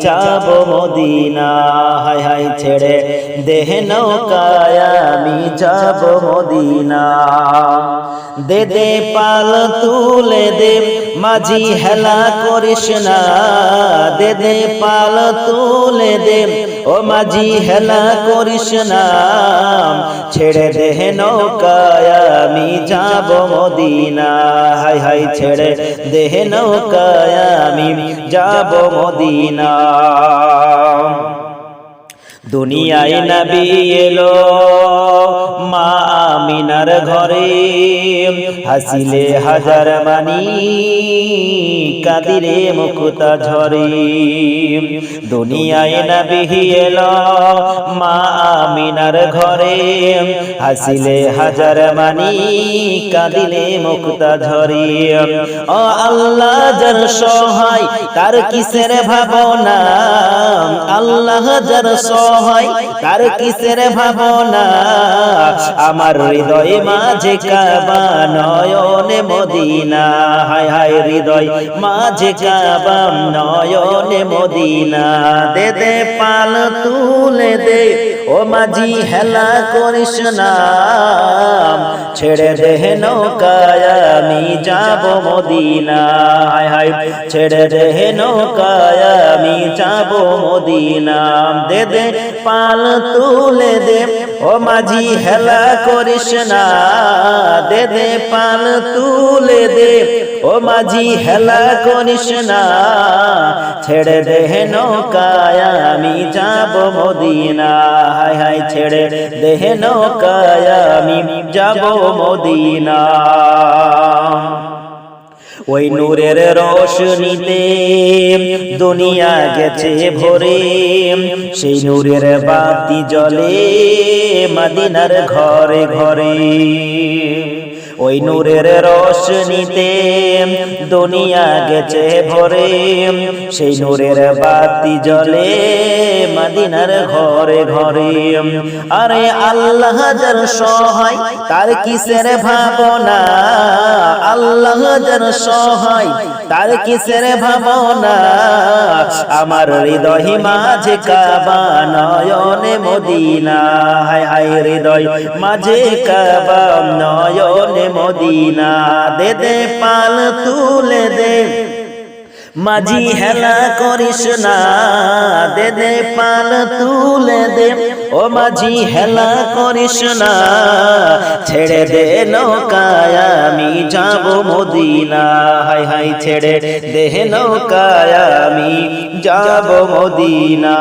যাব মদিনা। হায় হায় ছেড়ে দে নৌকায়, আমি যাব মদিনা। দে দে পাল তুলে দে, মাঝি হেলা করিস না। দে দে পাল তুলে দে, ও মাঝি হেলা করিস না। ছেড়ে দে নৌকায়, আমি যাব মদিনা। হাই হাই ছেড়ে দে নৌকায়, আমি যাব মদিনা। দুনিয়ায় নবী এলো মা আমিনার ঘরে হাসিলে হাজার মানি কাদিরে মুকুতা ঝরে। দুনিয়ায় নবী এলো মা আমিনার ঘরে, হাসিলে হাজার মানি কাদিলে মুকুতা ঝরে। ও আল্লাহ যার সহায়, তার কিসের ভাবনা? আল্লাহ যার সহায়, তার কিসের ভাবনা? আমার হৃদয় মাঝে কাবা, নয়নে মদিনা। হায় হায় হৃদয় মাঝে কাবা, নয়নে মদিনা। দে দে পাল তুলে দে, ও মাঝি হেলা করিস না। ছেড়ে দে নৌকায়, আমি যাব মদিনা। হায় হায়, ছেড়ে দে নৌকায়, আমি যাব মদিনা। দে দে পাল তুলে দে, ও মাঝি হেলা করিস না দে দে পান তুলে দে। ও মাঝি হেলা করিস না, ছেড়ে দে নৌকায়, আমি যাব মদিনা। হায় হায়, ছেড়ে দেহ নৌকায়, আমি যাব মদিনা। ওই নূরের রোশনীতে দুনিয়া গেছে ভরে। সেই নূরের বাতি জলে মদিনার ঘরে ঘরে। ওই নূরের রোশনীতে দুনিয়া গেছে ভরে। সেই নূরের বাতি জ্বলে মদিনার ঘরে ঘরে। আরে আল্লাহ যার সহায়, তার কিসের ভাবনা? আল্লাহ যার সহায়, তার কিসের ভাবনা? আমার হৃদয় মাঝে কাবা নয়নে মদিনা। হায় হায় হৃদয় মাঝে কাবা নয়নে মদিনা দে দে, পাল তুলে দে। মাঝি হেলা করিস না, দে দে, পাল তুলে দে। ও মাঝি হেলা করিস না, ছেড়ে দে নৌকায়, আমি যাব মদিনা। হাই হাই, ছেড়ে দে নৌকায়, আমি যাব মদিনা।